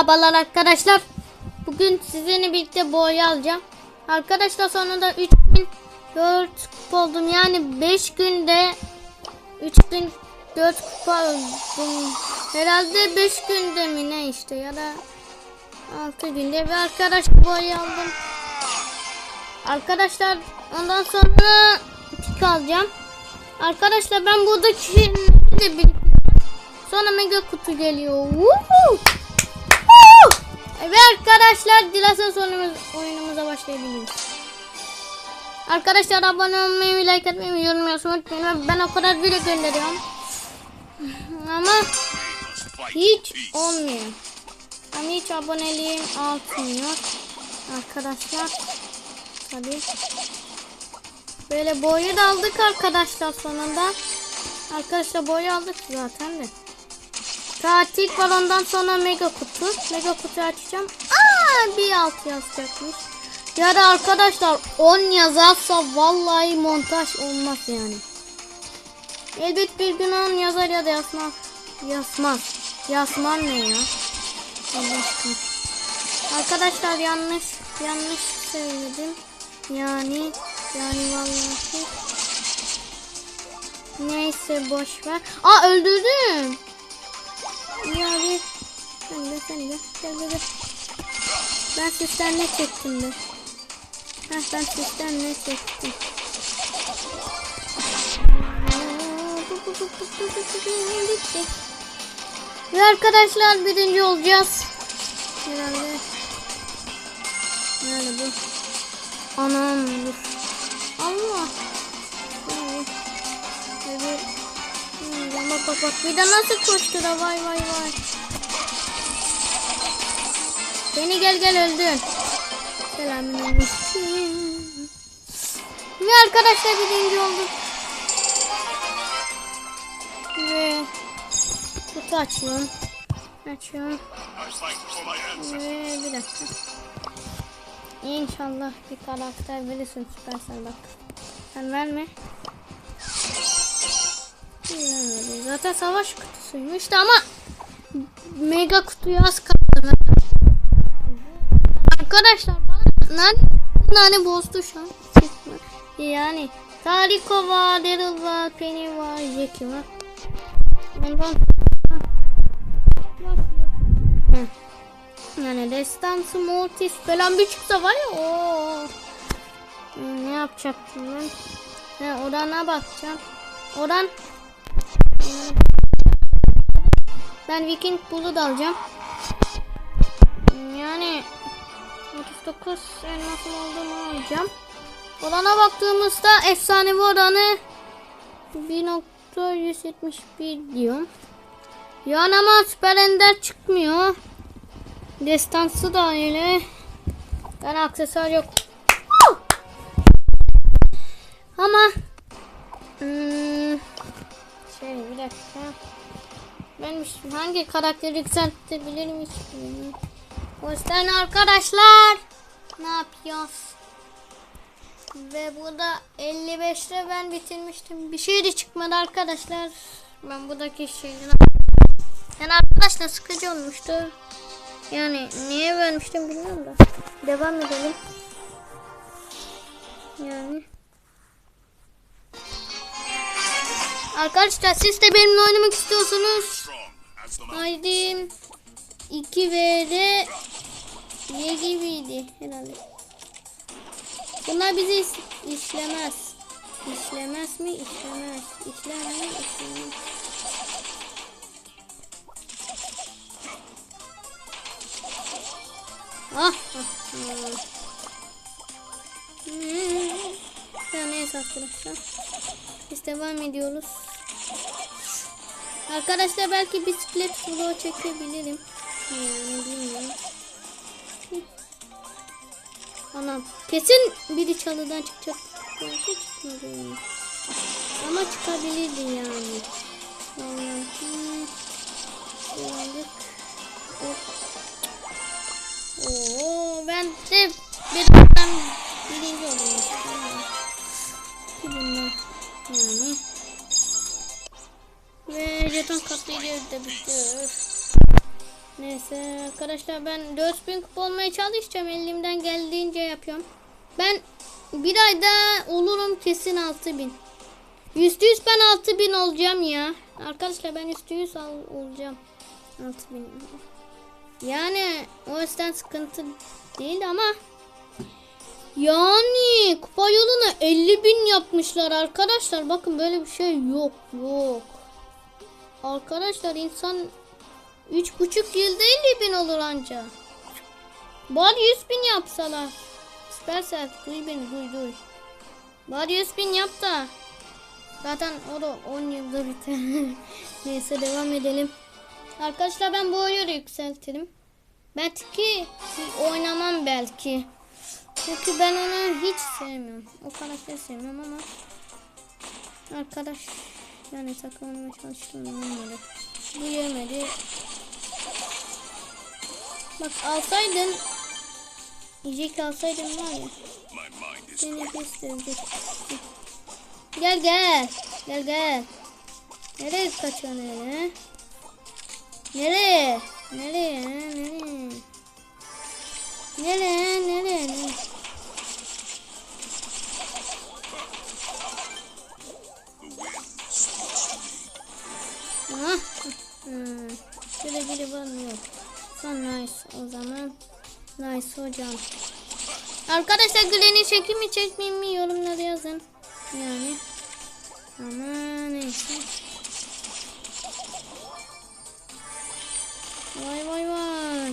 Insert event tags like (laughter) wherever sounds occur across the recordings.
Merhabalar arkadaşlar. Bugün sizinle birlikte boya alacağım. Arkadaşlar sonunda 3004 kupa oldum. Yani 5 günde 3004 kupa oldum. Herhalde 5 günde mi ne işte ya da 6 günde bir arkadaş boya aldım. Arkadaşlar ondan sonra tik alacağım. Arkadaşlar ben buradaki de birlikte Sonra mega kutu geliyor. Woohoo! Ve arkadaşlar dilerseniz oyunumuz, oyunumuza başlayabiliriz. Arkadaşlar abone olmayı, like atmayı, yorum yazmayı unutmayın. Ben o kadar video gönderiyorum. (laughs) Ama hiç olmuyor. Ama hiç aboneliğim artmıyor. Arkadaşlar. Tabii. Böyle boyu da aldık arkadaşlar sonunda. Arkadaşlar boyu aldık zaten de. Tatil var ondan sonra mega kutu. Mega kutu açacağım. Aa bir alt yazacakmış. Ya da arkadaşlar 10 yazarsa vallahi montaj olmaz yani. Elbet bir gün 10 yazar ya da yazmaz. Yazmaz. Yazman ne ya? Arkadaşlar yanlış yanlış söyledim. Yani yani vallahi Neyse boş ver. Aa öldürdüm. Ya bir sen de sen de gel gel gel. Ben sizden ne çektim de. Heh ben sizden ne çektim. Bitti. Ve arkadaşlar birinci olacağız. Herhalde. Nerede bu? Anam. Allah. Evet. Bak bak bak. Bir de nasıl koştu da vay vay vay. Beni gel gel öldün. Selamünaleyküm. Ve arkadaşlar birinci olduk. Ve kutu açıyorum. Açıyorum. Ve bir dakika. İnşallah bir karakter verirsin süpersen bak. Sen verme. Yani zaten savaş kutusuymuş da ama mega kutuyu az kaldı. Arkadaşlar bana nane, nane bozdu şu an. Yani Tariko var, Daryl var, Penny var, Jackie var. Ondan yani destansı Mortis falan bir çıksa var ya o ne yapacaktım ben? He, orana bakacağım. Oran ben Viking Bull'u da alacağım. Yani 39 elmasım olduğunu alacağım. Orana baktığımızda efsanevi oranı 1.171 diyor. Yani ama süper ender çıkmıyor. Destansı da öyle. Yani aksesuar yok. Ama hmm, dakika. Ben hangi karakteri yükseltebilirim hiç bilmiyorum. Yüzden arkadaşlar ne yapıyoruz? Ve burada 55'te ben bitirmiştim. Bir şey de çıkmadı arkadaşlar. Ben buradaki şeyden yani arkadaşlar sıkıcı olmuştu. Yani niye vermiştim bilmiyorum da. Devam edelim. Yani. Arkadaşlar siz de benimle oynamak istiyorsanız haydi 2 v'de Y gibiydi herhalde. Bunlar bizi is işlemez. İşlemez mi? İşlemez. İşler mi? İşlemez. Ah, ah, ah. Hmm. Ya neyse arkadaşlar. Biz devam ediyoruz. Arkadaşlar belki bisiklet vlog çekebilirim. Yani bilmiyorum. Anam kesin biri çalıdan çıkacak. Belki çıkmadı. Ama çıkabilirdi yani. Vallahi. Jeton katlayıcı da bitti. Neyse arkadaşlar ben 4000 kupa olmaya çalışacağım. Elimden geldiğince yapıyorum. Ben bir ayda olurum kesin 6000. Yüzde yüz ben 6000 olacağım ya. Arkadaşlar ben yüzde yüz olacağım. 6000. Yani o yüzden sıkıntı değil ama yani kupa yolunu 50 bin yapmışlar arkadaşlar. Bakın böyle bir şey yok yok. Arkadaşlar insan üç buçuk yılda 50 bin olur anca. Bari 100 bin yapsalar. İstersen duy beni duy duy. Bari 100 bin yap da. Zaten o da 10 yılda biter. (laughs) Neyse devam edelim. Arkadaşlar ben bu oyunu yükseltirim. Belki oynamam belki. Çünkü ben onu hiç sevmiyorum. O karakteri sevmiyorum ama arkadaş yani takım oynamaya çalıştım yemedi. Bu yemedi. Bak alsaydın yiyecek alsaydın var ya seni gösterecek. Gel gel. Gel gel. Nereye kaçıyorsun öyle? Nereye? Nereye? Nereye? Nereye? Nereye? Nereye? Ah, hmm. Şöyle biri var. Son nice o zaman. Nice hocam. Arkadaşlar Glen'i çekeyim mi çekmeyeyim mi yorumlara yazın. Yani. Ama neyse. Vay vay vay.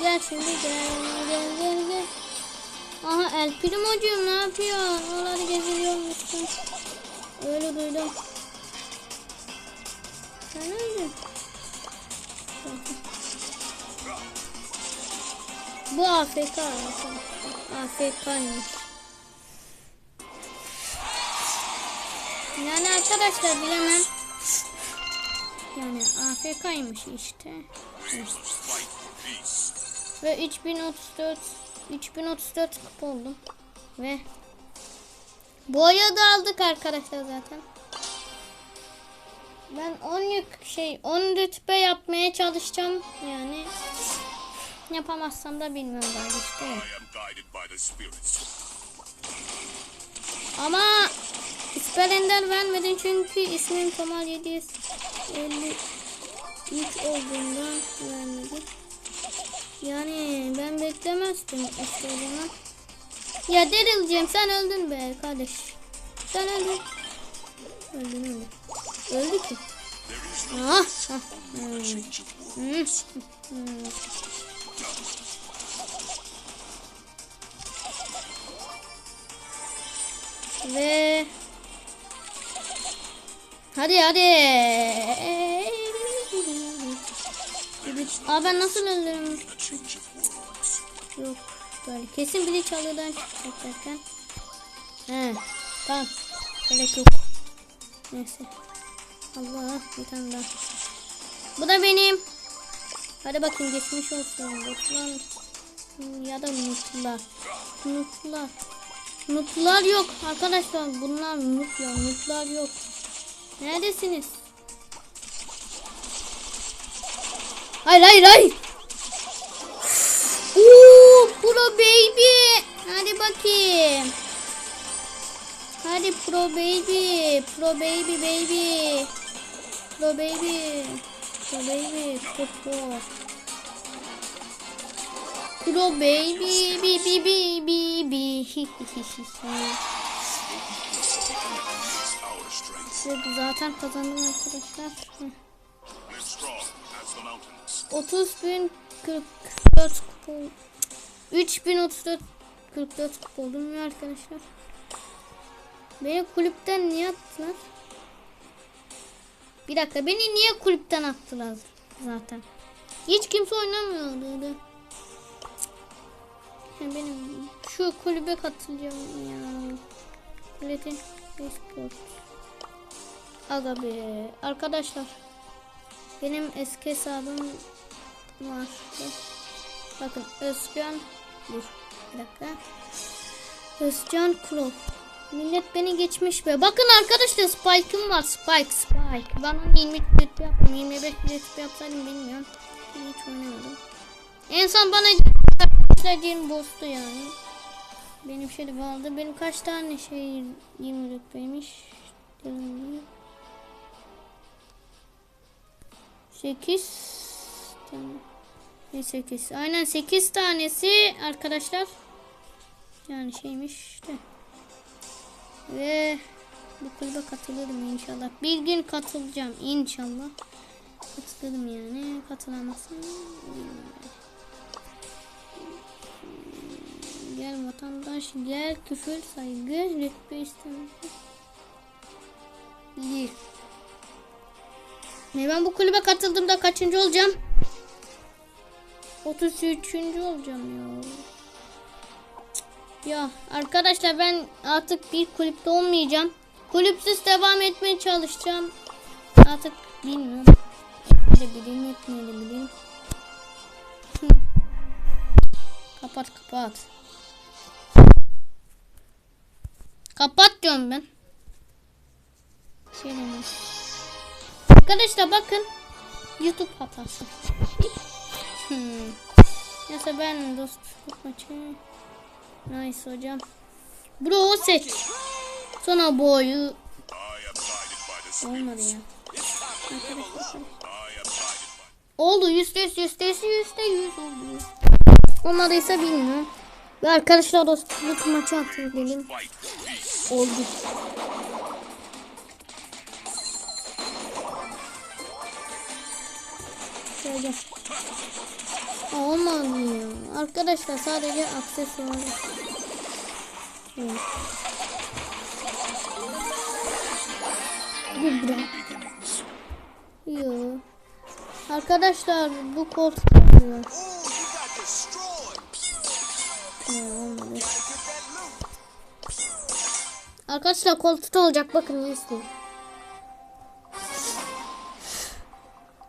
Gel şimdi gel gel gel gel. Aha El Primo'cum ne yapıyor? Oraları geziliyormuşsun. Öyle duydum. Sen öldün. Bu AFK. AFK'ymış. Yani arkadaşlar bilemem. Yani AFK'ymış işte. Ve 3034 3034 kupa oldu. Ve boya da aldık arkadaşlar zaten. Ben 10 yük şey 10 rütbe yapmaya çalışacağım yani. Yapamazsam da bilmiyorum spirits. Ama İsperender vermedin çünkü ismim Kemal 753 olduğundan vermedi. Yani ben beklemezdim o zaman. Ya Daryl'cim sen öldün be kardeş. Sen öldün. Öldün öldün. Öldü ki. Ah, ah. Hmm. Ve Hadi hadi. Aa ben nasıl worlds. Yok böyle kesin biri çalıdan çıkacak derken. He tamam. Gerek yok. Neyse. Allah bir tane daha. Bu da benim. Hadi bakayım geçmiş olsun. Botlar ya da mutlular. Mutlular. Mutlular yok arkadaşlar. Bunlar mutlu. Mutlular yok. Neredesiniz? Hayır hayır hayır. Pro baby. Hadi bakayım. Hadi pro baby. Pro baby baby. Pro baby. Pro baby. Pro pro. Pro baby. Our strength. Ve Zaten kazandım arkadaşlar. Hı. Live strong as the mountains. 30 bin 44 kupa 3 bin 34 44 kupa oldum ya arkadaşlar. Beni kulüpten niye attılar? Bir dakika beni niye kulüpten attılar zaten? Hiç kimse oynamıyordu. Ya benim şu kulübe katılacağım ya. Platin Esport. Aga be. Arkadaşlar. Benim eski hesabım var. Bakın Özcan dur bir dakika. Özcan Kro. Millet beni geçmiş be. Bakın arkadaşlar Spike'ım var. Spike, Spike. Ben onu 20 rütbe yaptım. 25 rütbe yapsaydım bilmiyorum. Hiç oynamadım. En son bana istediğim boss'tu yani. Benim şey vardı. Benim kaç tane şey 20 rütbeymiş. 8 tane. Ne 8? Aynen 8 tanesi arkadaşlar. Yani şeymiş işte. Ve bu kulübe katılırım inşallah. Bir gün katılacağım inşallah. Katılırım yani. Katılamazsam. Gel vatandaş gel küfür saygı rütbe istemez. Ne ben bu kulübe katıldığımda kaçıncı olacağım? 33. olacağım ya. Ya arkadaşlar ben artık bir kulüpte olmayacağım. Kulüpsüz devam etmeye çalışacağım. Artık bilmiyorum. Etmeli bileyim etmeli bileyim. Kapat kapat. Kapat diyorum ben. Şey. Arkadaşlar bakın. YouTube hatası. Hmm. Neyse ben dostluk maçı. Nice hocam. Bro seç. Sonra boyu. Olmadı ya. Oldu yüzde yüz yüzde yüz yüzde yüz oldu. Olmadıysa bilmiyorum. Ve arkadaşlar dostluk maçı for peace. Oldu. Şöyle. Aa, Olmadı ya. Arkadaşlar sadece aksesuar. Evet. Beginnings. Yo. Arkadaşlar bu koltuk oluyor. Ya, olmadı. Arkadaşlar koltuk olacak bakın izleyin.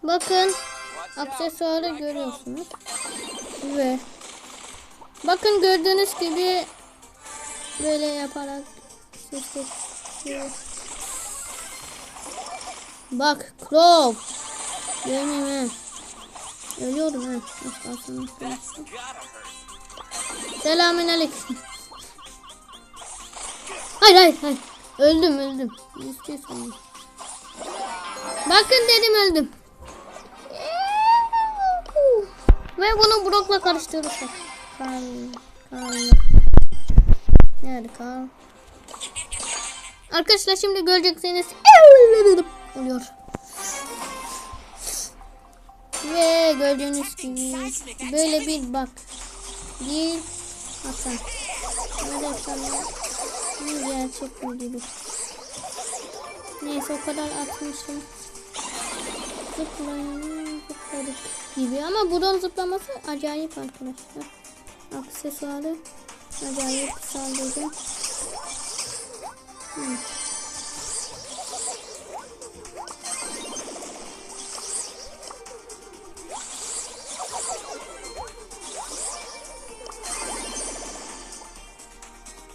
Bakın aksesuarı görüyorsunuz. Ve bakın gördüğünüz gibi böyle yaparak. Bak Crow. Görmeyeyim ha. Ölüyorum. Az kalsın. Selamün aleyküm. Hayır hayır hayır. Öldüm öldüm. Bakın dedim öldüm. Ve bunu Brock'la karıştırırsak. Karl. Karl. Nerede Karl? Arkadaşlar şimdi göreceksiniz. Oluyor. Ve gördüğünüz gibi böyle bir bak. Bir Hasan. Böyle bir gerçek bu gibi. Neyse o kadar atmışım. Zıplayalım, zıpladık gibi ama buradan zıplaması acayip arkadaşlar. Aksesuarı acayip saldırdı.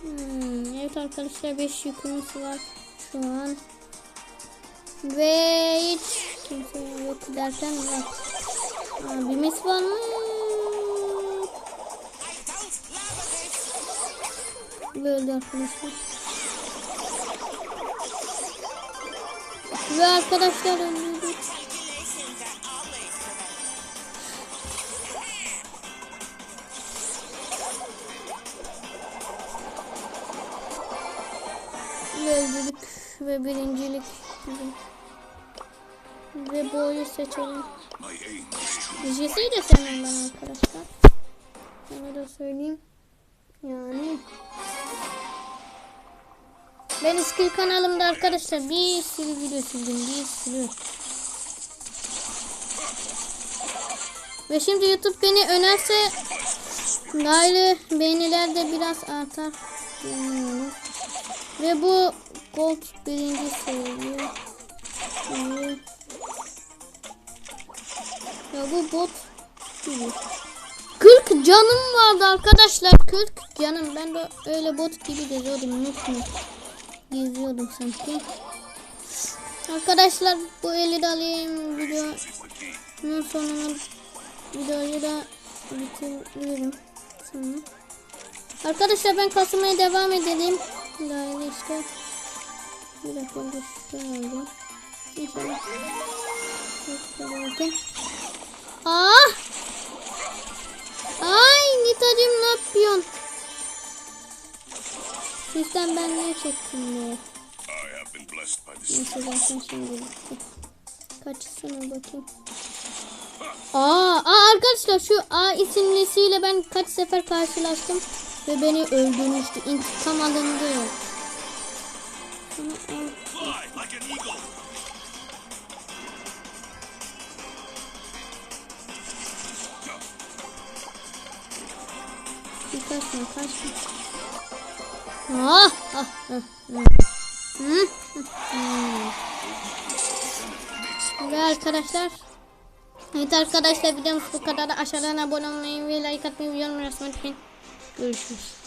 Hmm, evet arkadaşlar 5 yükümüz var şu an. Ve hiç kimse yok derken var. Abimiz var mı? Böyle arkadaşlar. Ve arkadaşlar öldürdük. Ve öldürdük. Ve birincilik bizim. Ve boyu seçelim. True. Dizisiyi de sevmem ben arkadaşlar. Onu da söyleyeyim. Yani. Ben skill kanalımda arkadaşlar bir sürü video sildim. Bir sürü. Ve şimdi YouTube beni önerse gayrı beğeniler de biraz artar. Bilmiyorum. Ve bu gold birinci seviye. Ya bu bot gibi. 40 canım vardı arkadaşlar. 40 canım. Ben de öyle bot gibi de zordum. Unutmayın. geziyordum sanki. Arkadaşlar bu eli de alayım video. Is the key. Bunun sonuna videoyu da bitiririm. Sonra. Arkadaşlar ben kasmaya devam edelim. Yani işte bir dakika önce şuraya Aa! Ay Nitacığım ne yapıyorsun? Sizden ben ne çektim the Neyse zaten şimdi bitti. Bakayım. Aa, aa arkadaşlar şu A isimlisiyle ben kaç sefer karşılaştım ve beni öldürmüştü. İntikam alındı. Şunu al. Kaçma kaçma. Ah, ah, ah, ah. Arkadaşlar Evet arkadaşlar videomuz bu kadar. Aşağıdan abone olmayı ve like atmayı, unutmayın. Görüşürüz.